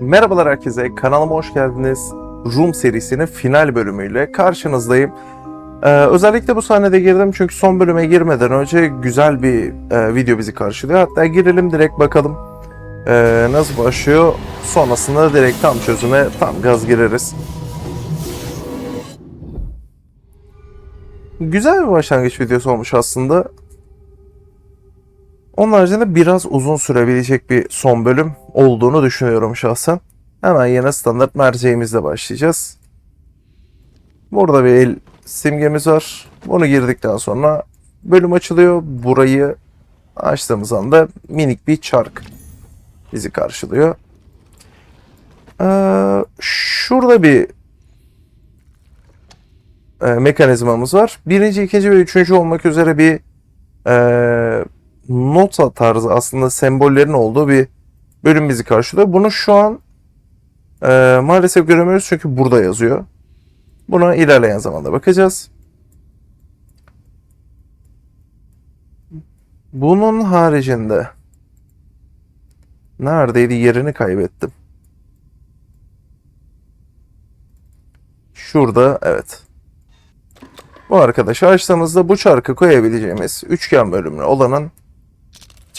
Merhabalar herkese, kanalıma hoş geldiniz. Room serisinin final bölümüyle karşınızdayım. Ee, özellikle bu sahnede girdim çünkü son bölüme girmeden önce güzel bir e, video bizi karşılıyor. Hatta girelim direkt bakalım e, nasıl başlıyor. Sonrasında direkt tam çözüme tam gaz gireriz. Güzel bir başlangıç videosu olmuş aslında. Onun haricinde biraz uzun sürebilecek bir son bölüm olduğunu düşünüyorum şahsen. Hemen yine standart merceğimizle başlayacağız. Burada bir el simgemiz var. Bunu girdikten sonra bölüm açılıyor. Burayı açtığımız anda minik bir çark bizi karşılıyor. Ee, şurada bir e, mekanizmamız var. Birinci, ikinci ve üçüncü olmak üzere bir e, nota tarzı aslında sembollerin olduğu bir bölüm bizi karşılıyor. Bunu şu an e, maalesef göremiyoruz çünkü burada yazıyor. Buna ilerleyen zamanda bakacağız. Bunun haricinde neredeydi yerini kaybettim. Şurada evet. Bu arkadaşı açtığımızda bu çarkı koyabileceğimiz üçgen bölümlü olanın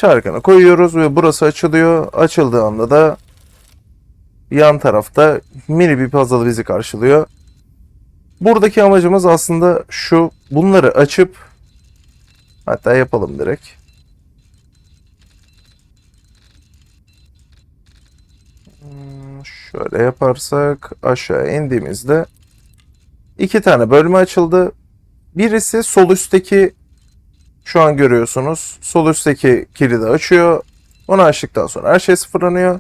çarkını koyuyoruz ve burası açılıyor. Açıldığı anda da yan tarafta mini bir puzzle bizi karşılıyor. Buradaki amacımız aslında şu. Bunları açıp hatta yapalım direkt. Hmm, Şöyle yaparsak aşağı indiğimizde iki tane bölme açıldı. Birisi sol üstteki şu an görüyorsunuz. Sol üstteki kilidi açıyor. Onu açtıktan sonra her şey sıfırlanıyor.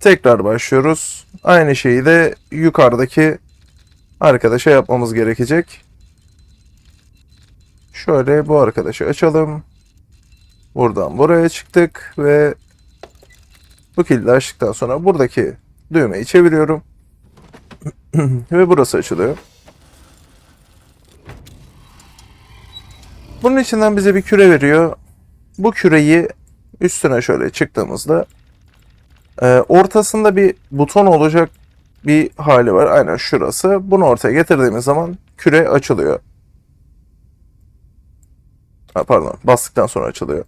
Tekrar başlıyoruz. Aynı şeyi de yukarıdaki arkadaşa yapmamız gerekecek. Şöyle bu arkadaşı açalım. Buradan buraya çıktık ve bu kilidi açtıktan sonra buradaki düğmeyi çeviriyorum. ve burası açılıyor. Bunun içinden bize bir küre veriyor. Bu küreyi üstüne şöyle çıktığımızda e, ortasında bir buton olacak bir hali var. Aynen şurası. Bunu ortaya getirdiğimiz zaman küre açılıyor. Ha, pardon bastıktan sonra açılıyor.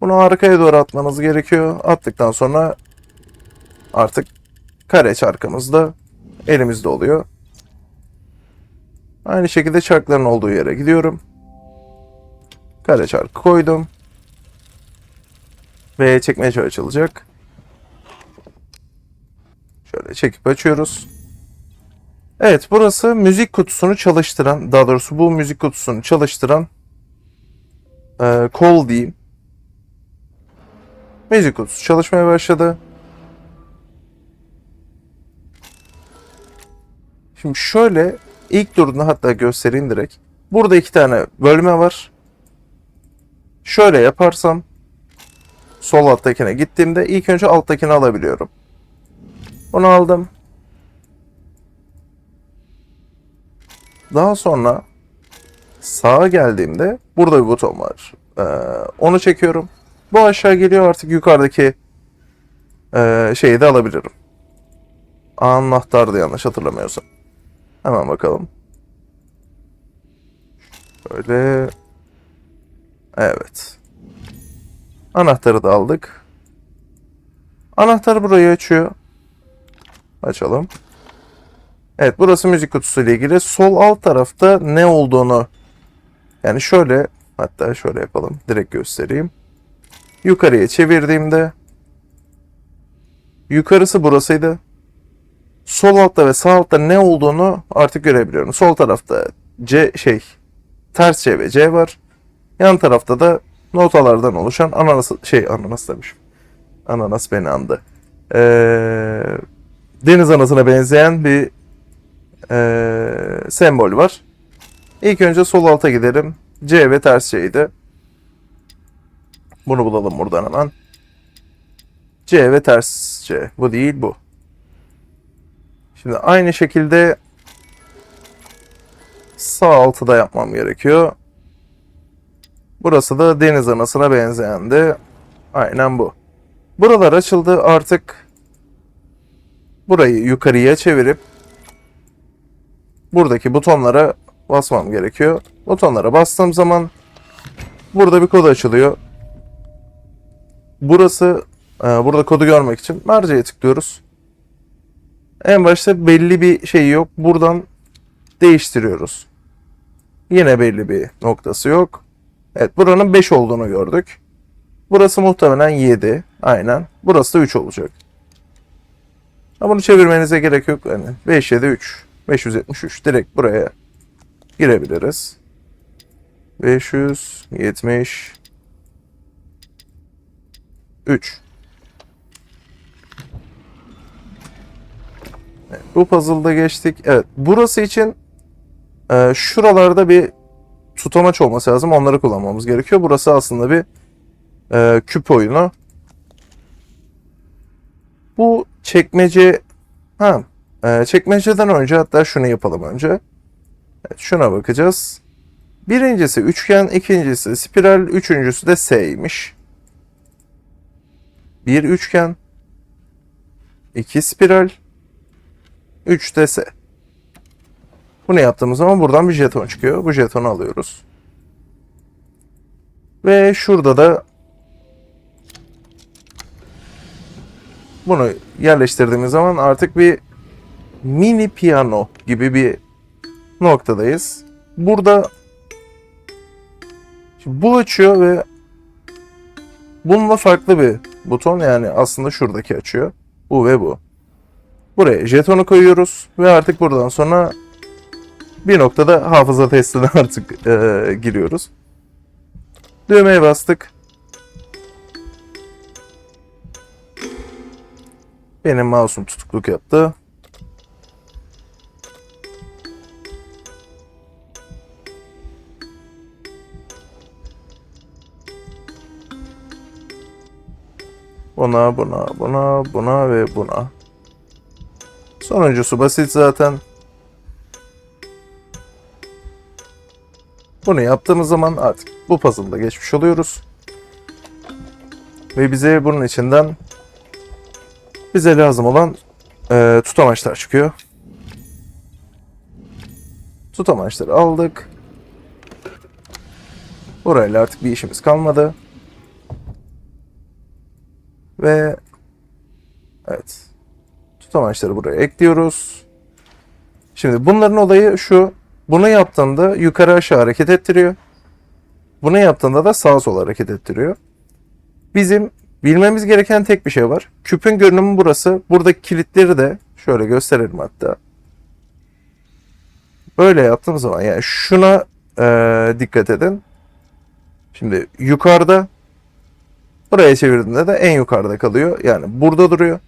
Bunu arkaya doğru atmanız gerekiyor. Attıktan sonra artık kare çarkımız da elimizde oluyor. Aynı şekilde çarkların olduğu yere gidiyorum. Kare çarkı koydum. Ve çekmece açılacak. Şöyle çekip açıyoruz. Evet burası müzik kutusunu çalıştıran, daha doğrusu bu müzik kutusunu çalıştıran e, kol diyeyim. Müzik kutusu çalışmaya başladı. Şimdi şöyle ilk durduğunda hatta göstereyim direkt. Burada iki tane bölme var. Şöyle yaparsam sol alttakine gittiğimde ilk önce alttakini alabiliyorum. Bunu aldım. Daha sonra sağa geldiğimde burada bir buton var. Ee, onu çekiyorum. Bu aşağı geliyor artık yukarıdaki e, şeyi de alabilirim. Anahtardı yanlış hatırlamıyorsam. Hemen bakalım. Şöyle Evet. Anahtarı da aldık. Anahtar burayı açıyor. Açalım. Evet burası müzik kutusu ile ilgili. Sol alt tarafta ne olduğunu yani şöyle hatta şöyle yapalım. Direkt göstereyim. Yukarıya çevirdiğimde yukarısı burasıydı. Sol altta ve sağ altta ne olduğunu artık görebiliyorum. Sol tarafta C şey ters C ve C var. Yan tarafta da notalardan oluşan ananas şey ananas demişim. Ananas beni andı. Ee, deniz anasına benzeyen bir ee, sembol var. İlk önce sol alta gidelim. C ve ters C'ydi. Bunu bulalım buradan hemen. C ve ters C. Bu değil bu. Şimdi aynı şekilde sağ altı da yapmam gerekiyor. Burası da deniz anasına benzeyendi. Aynen bu. Buralar açıldı artık burayı yukarıya çevirip buradaki butonlara basmam gerekiyor. Butonlara bastığım zaman burada bir kod açılıyor. Burası e, burada kodu görmek için merceğe tıklıyoruz. En başta belli bir şey yok. Buradan değiştiriyoruz. Yine belli bir noktası yok. Evet buranın 5 olduğunu gördük. Burası muhtemelen 7. Aynen. Burası da 3 olacak. Ama bunu çevirmenize gerek yok. Yani 5 7 3. 573 direkt buraya girebiliriz. 570 3 Evet, bu puzzle'da geçtik. Evet, burası için e, şuralarda bir tutamaç olması lazım. Onları kullanmamız gerekiyor. Burası aslında bir e, küp oyunu. Bu çekmece ha e, çekmeceden önce hatta şunu yapalım önce. Evet, şuna bakacağız. Birincisi üçgen, ikincisi spiral, üçüncüsü de S'ymiş. Bir üçgen, iki spiral, üç de S. Bunu yaptığımız zaman buradan bir jeton çıkıyor. Bu jetonu alıyoruz. Ve şurada da bunu yerleştirdiğimiz zaman artık bir mini piyano gibi bir noktadayız. Burada şimdi bu açıyor ve bununla farklı bir buton yani aslında şuradaki açıyor. Bu ve bu. Buraya jetonu koyuyoruz ve artık buradan sonra bir noktada hafıza testine artık e, giriyoruz. Düğmeye bastık. Benim mouse'um tutukluk yaptı. Buna, buna, buna, buna ve buna. Sonuncusu basit zaten. Bunu yaptığımız zaman artık bu puzzle'da geçmiş oluyoruz. Ve bize bunun içinden bize lazım olan e, tutamaçlar çıkıyor. Tutamaçları aldık. Burayla artık bir işimiz kalmadı. Ve evet. Tutamaçları buraya ekliyoruz. Şimdi bunların olayı şu. Bunu yaptığında yukarı aşağı hareket ettiriyor. Bunu yaptığında da sağa sola hareket ettiriyor. Bizim bilmemiz gereken tek bir şey var. Küpün görünümü burası. Buradaki kilitleri de şöyle gösterelim hatta. Böyle yaptığım zaman yani şuna eee, dikkat edin. Şimdi yukarıda buraya çevirdiğinde de en yukarıda kalıyor. Yani burada duruyor.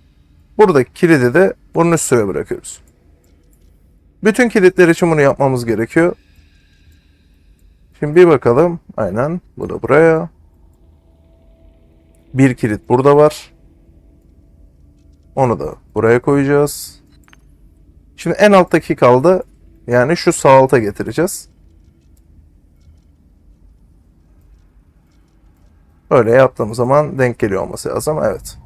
Buradaki kilidi de bunun üstüne bırakıyoruz. Bütün kilitler için bunu yapmamız gerekiyor. Şimdi bir bakalım. Aynen. Bu da buraya. Bir kilit burada var. Onu da buraya koyacağız. Şimdi en alttaki kaldı. Yani şu sağ alta getireceğiz. Öyle yaptığım zaman denk geliyor olması lazım. Evet.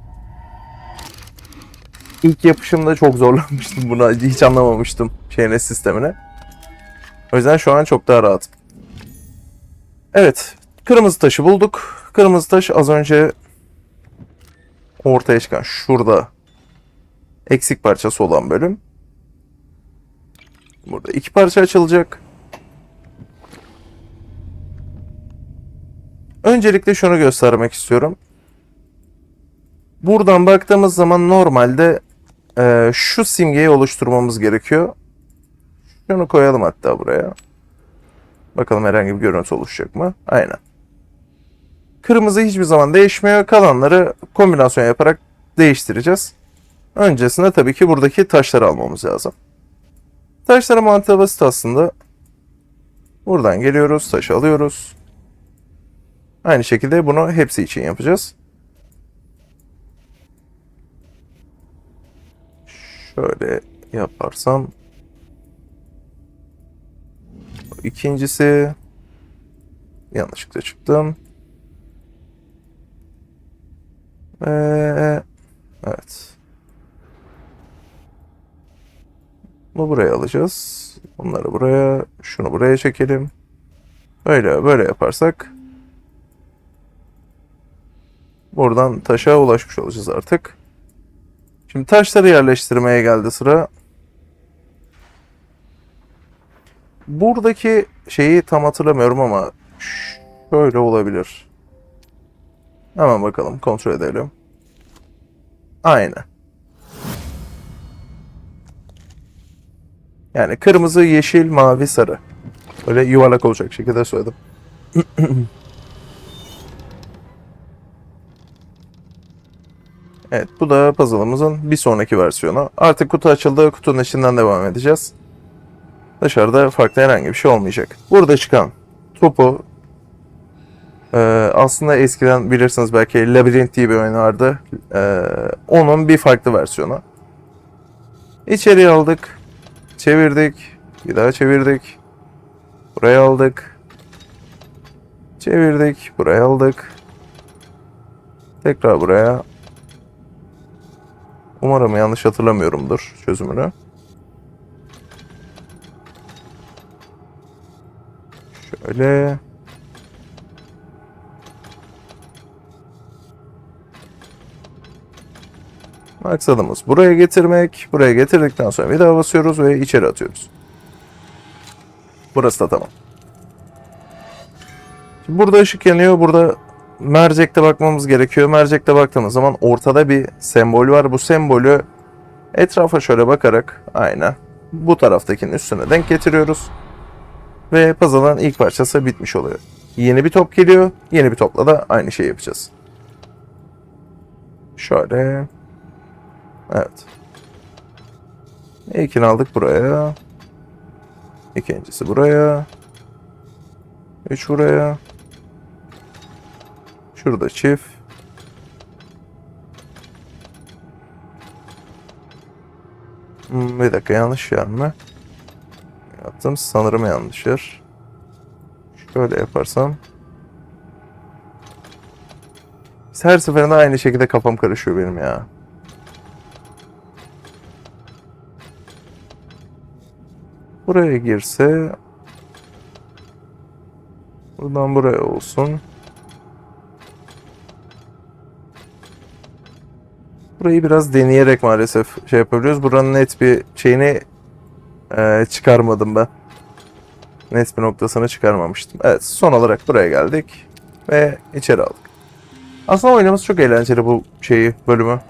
İlk yapışımda çok zorlanmıştım buna. Hiç anlamamıştım şeyine sistemine. O yüzden şu an çok daha rahatım. Evet. Kırmızı taşı bulduk. Kırmızı taş az önce ortaya çıkan şurada eksik parçası olan bölüm. Burada iki parça açılacak. Öncelikle şunu göstermek istiyorum. Buradan baktığımız zaman normalde e, şu simgeyi oluşturmamız gerekiyor. Şunu koyalım hatta buraya. Bakalım herhangi bir görüntü oluşacak mı? Aynen. Kırmızı hiçbir zaman değişmiyor. Kalanları kombinasyon yaparak değiştireceğiz. Öncesinde tabii ki buradaki taşları almamız lazım. Taşları mantığı basit aslında. Buradan geliyoruz, taşı alıyoruz. Aynı şekilde bunu hepsi için yapacağız. Şöyle yaparsam ikincisi yanlışlıkla çıktım. Ve evet. Bunu buraya alacağız. Bunları buraya, şunu buraya çekelim. Böyle böyle yaparsak buradan taşa ulaşmış olacağız artık. Şimdi taşları yerleştirmeye geldi sıra. Buradaki şeyi tam hatırlamıyorum ama şöyle olabilir. Hemen bakalım kontrol edelim. Aynen. Yani kırmızı, yeşil, mavi, sarı. Böyle yuvarlak olacak şekilde söyledim. evet bu da puzzle'ımızın bir sonraki versiyonu. Artık kutu açıldı. Kutunun içinden devam edeceğiz. Dışarıda farklı herhangi bir şey olmayacak. Burada çıkan topu e, aslında eskiden bilirsiniz belki Labirent diye bir oyun vardı. E, onun bir farklı versiyonu. İçeriye aldık. Çevirdik. Bir daha çevirdik. Buraya aldık. Çevirdik. Buraya aldık. Tekrar buraya. Umarım yanlış hatırlamıyorumdur çözümünü. Şöyle. Maksadımız buraya getirmek. Buraya getirdikten sonra bir daha basıyoruz ve içeri atıyoruz. Burası da tamam. Şimdi burada ışık yanıyor. Burada mercekte bakmamız gerekiyor. Mercekte baktığımız zaman ortada bir sembol var. Bu sembolü etrafa şöyle bakarak aynen bu taraftakinin üstüne denk getiriyoruz. Ve puzzle'ın ilk parçası bitmiş oluyor. Yeni bir top geliyor. Yeni bir topla da aynı şeyi yapacağız. Şöyle. Evet. İlkini aldık buraya. İkincisi buraya. Üç buraya. Şurada çift. Hmm, bir dakika yanlış yer mi? Yaptım sanırım yanlış yer. Şöyle yaparsam. Her seferinde aynı şekilde kafam karışıyor benim ya. Buraya girse buradan buraya olsun. Burayı biraz deneyerek maalesef şey yapabiliyoruz. Buranın net bir şeyini e, çıkarmadım ben. Net bir noktasını çıkarmamıştım. Evet son olarak buraya geldik. Ve içeri aldık. Aslında oynaması çok eğlenceli bu şeyi, bölümü.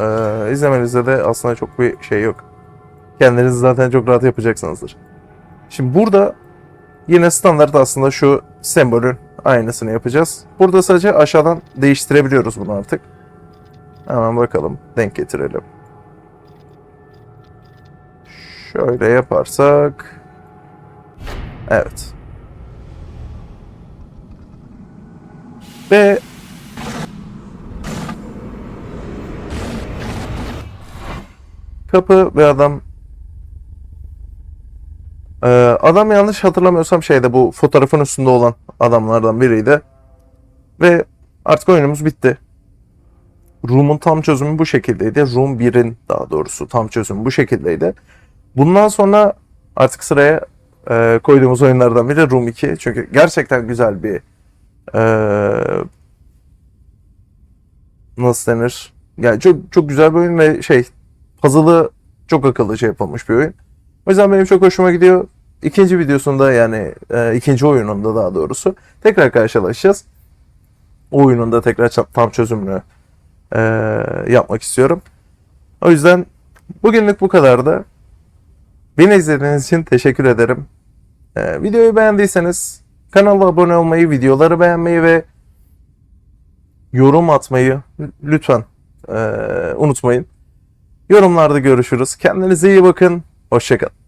Ee, izlemenizde de aslında çok bir şey yok. Kendiniz zaten çok rahat yapacaksınızdır. Şimdi burada yine standart aslında şu sembolün aynısını yapacağız. Burada sadece aşağıdan değiştirebiliyoruz bunu artık. Hemen bakalım. Denk getirelim. Şöyle yaparsak. Evet. Ve kapı ve adam ee, adam yanlış hatırlamıyorsam şeyde bu fotoğrafın üstünde olan adamlardan biriydi. Ve artık oyunumuz bitti. Room'un tam çözümü bu şekildeydi. Room 1'in daha doğrusu tam çözümü bu şekildeydi. Bundan sonra artık sıraya e, koyduğumuz oyunlardan biri Room 2. Çünkü gerçekten güzel bir e, nasıl denir? Yani çok çok güzel bir oyun ve şey puzzle'ı çok akıllıca yapılmış bir oyun. O yüzden benim çok hoşuma gidiyor. İkinci videosunda yani e, ikinci oyununda daha doğrusu tekrar karşılaşacağız. O oyunun da tekrar tam çözümünü e, yapmak istiyorum. O yüzden bugünlük bu kadardı. Beni izlediğiniz için teşekkür ederim. E, videoyu beğendiyseniz kanala abone olmayı, videoları beğenmeyi ve yorum atmayı lütfen e, unutmayın. Yorumlarda görüşürüz. Kendinize iyi bakın. Hoşçakalın.